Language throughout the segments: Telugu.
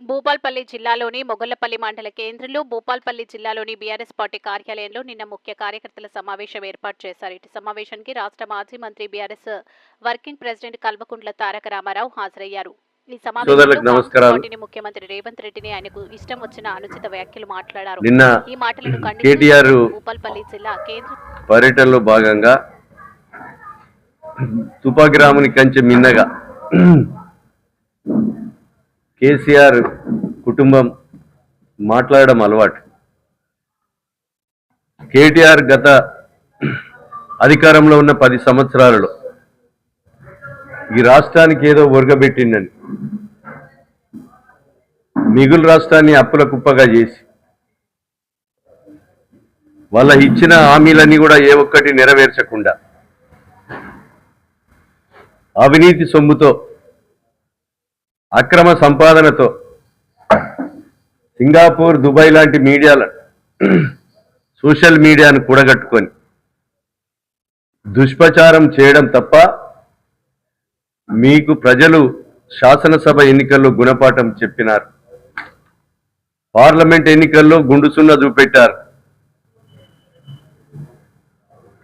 భూపాల్పల్లి జిల్లాలోని మొగళ్ళపల్లి మండల కేంద్రంలో భూపాల్పల్లి జిల్లాలోని బీఆర్ఎస్ పార్టీ కార్యాలయంలో నిన్న ముఖ్య కార్యకర్తల సమావేశం ఏర్పాటు చేశారు. ఇటు సమావేశానికి రాష్ట్ర మాజీ మంత్రి B R S working president Kalvakuntla Taraka Ramarao హాజరయ్యారు. ఈ సమావేశంలో. పార్టీని ముఖ్యమంత్రి రేవంత్ రెడ్డిని ఆయనకు ఇష్టం వచ్చిన అనుచిత వ్యాఖ్యలు మాట్లాడారు. ఈ మాటలను కేటీఆర్ భూపాల్పల్లి జిల్లా కేంద్ర పర్యటనలో భాగంగా తుపాగ్రాముని కంచె మిన్నగా కేసీఆర్ కుటుంబం మాట్లాడడం అలవాటు. కేటీఆర్ గత అధికారంలో ఉన్న పది సంవత్సరాలలో ఈ రాష్ట్రానికి ఏదో ఒరగబెట్టిందని మిగులు రాష్ట్రాన్ని అప్పుల కుప్పగా చేసి వాళ్ళ ఇచ్చిన హామీలన్నీ కూడా ఏ ఒక్కటి నెరవేర్చకుండా అవినీతి సొమ్ముతో అక్రమ సంపాదనతో. సింగపూర్ దుబాయ్ లాంటి మీడియాల సోషల్ మీడియాను కూడగట్టుకొని దుష్ప్రచారం చేయడం తప్ప మీకు ప్రజలు శాసనసభ ఎన్నికల్లో గుణపాఠం చెప్పినారు. పార్లమెంట్ ఎన్నికల్లో గుండుసున్న చూపెట్టారు.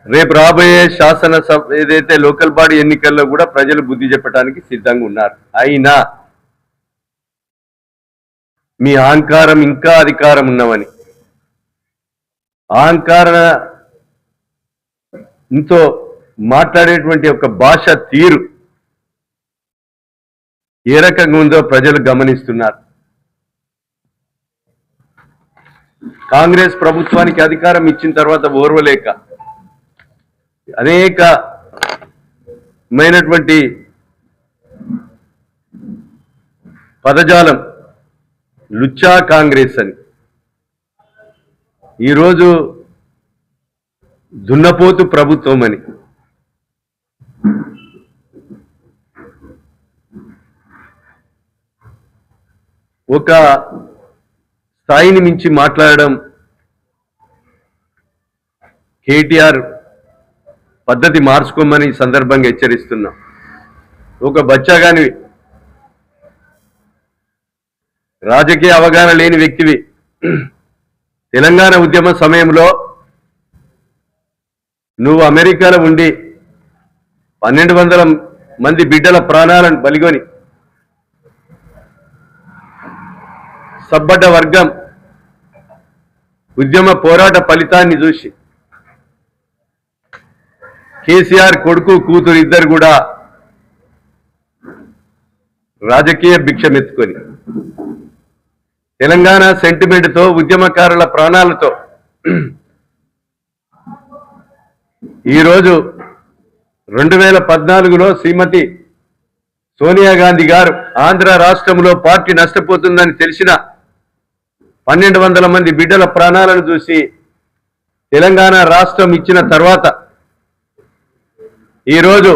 రేపు రాబోయే శాసనసభ ఏదైతే లోకల్ బాడీ ఎన్నికల్లో కూడా ప్రజలు బుద్ధి చెప్పడానికి సిద్ధంగా ఉన్నారు. అయినా మీ అహంకారం ఇంకా అధికారం ఉన్నవని. అహంకారంతో మాట్లాడేటువంటి ఒక భాష తీరు ఏ రకంగా ఉందో ప్రజలు గమనిస్తున్నారు. కాంగ్రెస్ ప్రభుత్వానికి అధికారం ఇచ్చిన తర్వాత ఓర్వలేక అనేకమైనటువంటి పదజాలం లుచ్చా కాంగ్రెస్ అని. ఈరోజు దున్నపోతు ప్రభుత్వం అని. ఒక స్థాయిని మించి మాట్లాడడం కేటీఆర్ పద్ధతి మార్చుకోమని సందర్భంగా హెచ్చరిస్తున్నాం. ఒక బచ్చాగానివి రాజకీయ అవగాహన లేని వ్యక్తివి. తెలంగాణ ఉద్యమ సమయంలో నువ్వు అమెరికాలో ఉండి పన్నెండు వందల మంది బిడ్డల ప్రాణాలను బలిగొని సబ్బడ్డ వర్గం ఉద్యమ పోరాట ఫలితాన్ని చూసి కేసీఆర్ కొడుకు కూతురు ఇద్దరు కూడా రాజకీయ భిక్షమెత్తుకొని తెలంగాణ సెంటిమెంట్తో ఉద్యమకారుల ప్రాణాలతో. ఈరోజు రెండు వేల పద్నాలుగులో శ్రీమతి సోనియా గాంధీ గారు ఆంధ్ర రాష్ట్రంలో పార్టీ నష్టపోతుందని తెలిసిన పన్నెండు వందల మంది బిడ్డల ప్రాణాలను చూసి తెలంగాణ రాష్ట్రం ఇచ్చిన తర్వాత ఈరోజు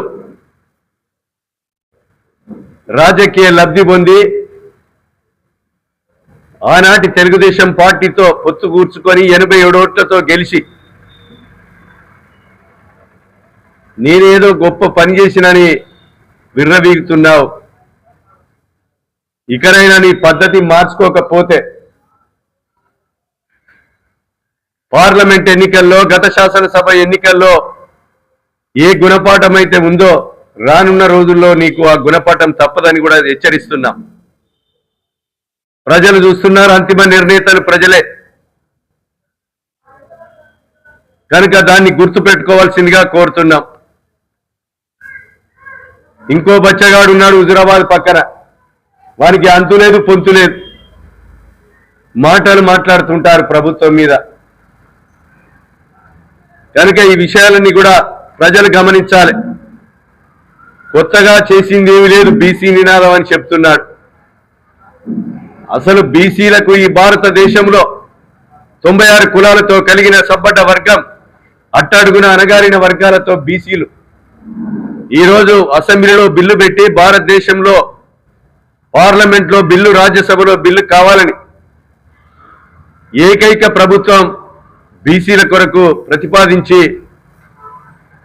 రాజకీయ లబ్ధి పొంది ఆనాటి తెలుగుదేశం పార్టీతో పొత్తు కూర్చుకొని ఎనభై ఏడు ఓట్లతో గెలిచి నేనేదో గొప్ప పని చేసినని విర్రవీగుతున్నావు. ఇకనైనా నీ పద్ధతి మార్చుకోకపోతే పార్లమెంట్ ఎన్నికల్లో గత శాసనసభ ఎన్నికల్లో ఏ గుణపాఠం అయితే ఉందో రానున్న రోజుల్లో నీకు ఆ గుణపాఠం తప్పదని కూడా హెచ్చరిస్తున్నాం. ప్రజలు చూస్తున్నారు అంతిమ నిర్ణేతలు ప్రజలే. కనుక దాన్ని గుర్తు పెట్టుకోవాల్సిందిగా కోరుతున్నాం. ఇంకో బచ్చగాడు ఉన్నాడు హుజురాబాద్ పక్కన. వారికి అంతు లేదు పొంతు లేదు. మాటలు మాట్లాడుతుంటారు ప్రభుత్వం మీద. కనుక ఈ విషయాలన్నీ కూడా ప్రజలు గమనించాలి. కొత్తగా చేసింది ఏమి లేదు బీసీ నినాదం అని చెప్తున్నాడు. అసలు బీసీలకు ఈ భారతదేశంలో తొంభై ఆరు కులాలతో కలిగిన సబ్బడ్డ వర్గం అట్టడుగున అణగారిన వర్గాలతో బీసీలు. ఈరోజు అసెంబ్లీలో బిల్లు పెట్టి భారతదేశంలో పార్లమెంట్లో బిల్లు రాజ్యసభలో బిల్లు కావాలని ఏకైక ప్రభుత్వం బీసీల కొరకు ప్రతిపాదించి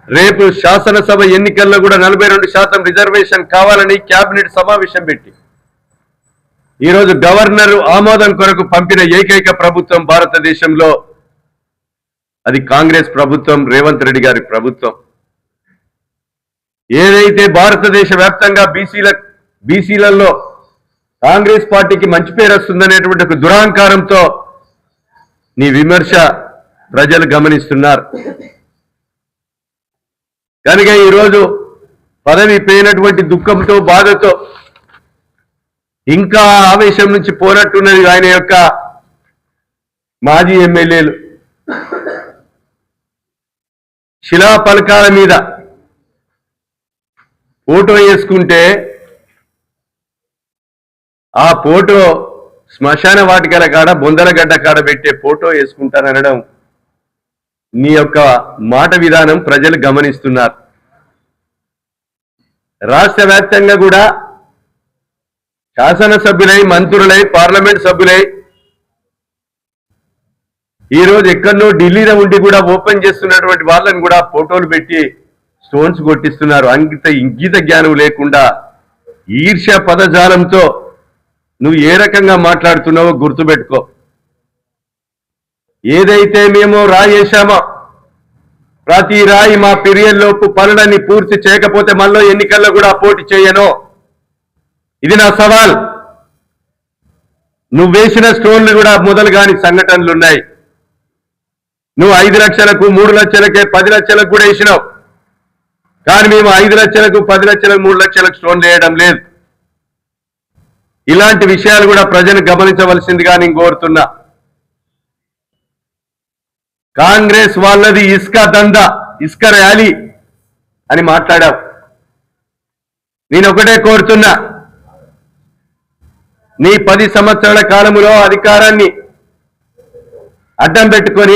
రేపు శాసనసభ ఎన్నికల్లో కూడా నలభై రెండు శాతం రిజర్వేషన్ కావాలని కేబినెట్ సమావేశం పెట్టి ఈరోజు గవర్నర్ ఆమోదం కొరకు పంపిన ఏకైక ప్రభుత్వం భారతదేశంలో అది కాంగ్రెస్ ప్రభుత్వం రేవంత్ రెడ్డి గారి ప్రభుత్వం. ఏదైతే భారతదేశ వ్యాప్తంగా బీసీల బీసీలలో కాంగ్రెస్ పార్టీకి మంచి పేరు వస్తుందనేటువంటి ఒక దురాంకారంతో నీ విమర్శ ప్రజలు గమనిస్తున్నారు. కనుక ఈరోజు పదవి పోయినటువంటి దుఃఖంతో బాధతో ఇంకా ఆవేశం నుంచి పోనట్టున్నది ఆయన యొక్క మాజీ ఎమ్మెల్యేలు. శిలా పలకాల మీద ఫోటో వేసుకుంటే ఆ ఫోటో శ్మశాన వాటికల కాడ బొందలగడ్డ కాడ పెట్టే ఫోటో వేసుకుంటారనడం నీ యొక్క మాట విధానం ప్రజలు గమనిస్తున్నారు. రాష్ట్ర వ్యాప్తంగా కూడా శాసనసభ్యులై మంత్రులై పార్లమెంట్ సభ్యులై. ఈ రోజు ఎక్కడో ఢిల్లీలో ఉండి కూడా ఓపెన్ చేస్తున్నటువంటి వాళ్ళని కూడా ఫోటోలు పెట్టి స్టోన్స్ కొట్టిస్తున్నారు. అంకిత ఇంగిత జ్ఞానం లేకుండా ఈర్ష్య పదజాలంతో నువ్వు ఏ రకంగా మాట్లాడుతున్నావో గుర్తుపెట్టుకో. ఏదైతే మేము రాయేశామో ప్రతి రాయి మా పీరియడ్ లోపు పనులన్నీ పూర్తి చేయకపోతే మళ్ళీ ఎన్నికల్లో కూడా పోటీ చేయను. ఇది నా సవాల్. నువ్వు వేసిన స్టోన్లు కూడా మొదలు కాని సంఘటనలు ఉన్నాయి. నువ్వు ఐదు లక్షలకు మూడు లక్షలకే పది లక్షలకు కూడా వేసినావు. కానీ మేము ఐదు లక్షలకు పది లక్షలకు మూడు లక్షలకు స్టోన్ వేయడం లేదు. ఇలాంటి విషయాలు కూడా ప్రజలు గమనించవలసిందిగా నేను కోరుతున్నా. కాంగ్రెస్ వాళ్ళది ఇసుక దంద ఇసుక ర్యాలీ అని మాట్లాడావు. నేను ఒకటే కోరుతున్నా. నీ పది సంవత్సరాల కాలములో అధికారాన్ని అడ్డం పెట్టుకొని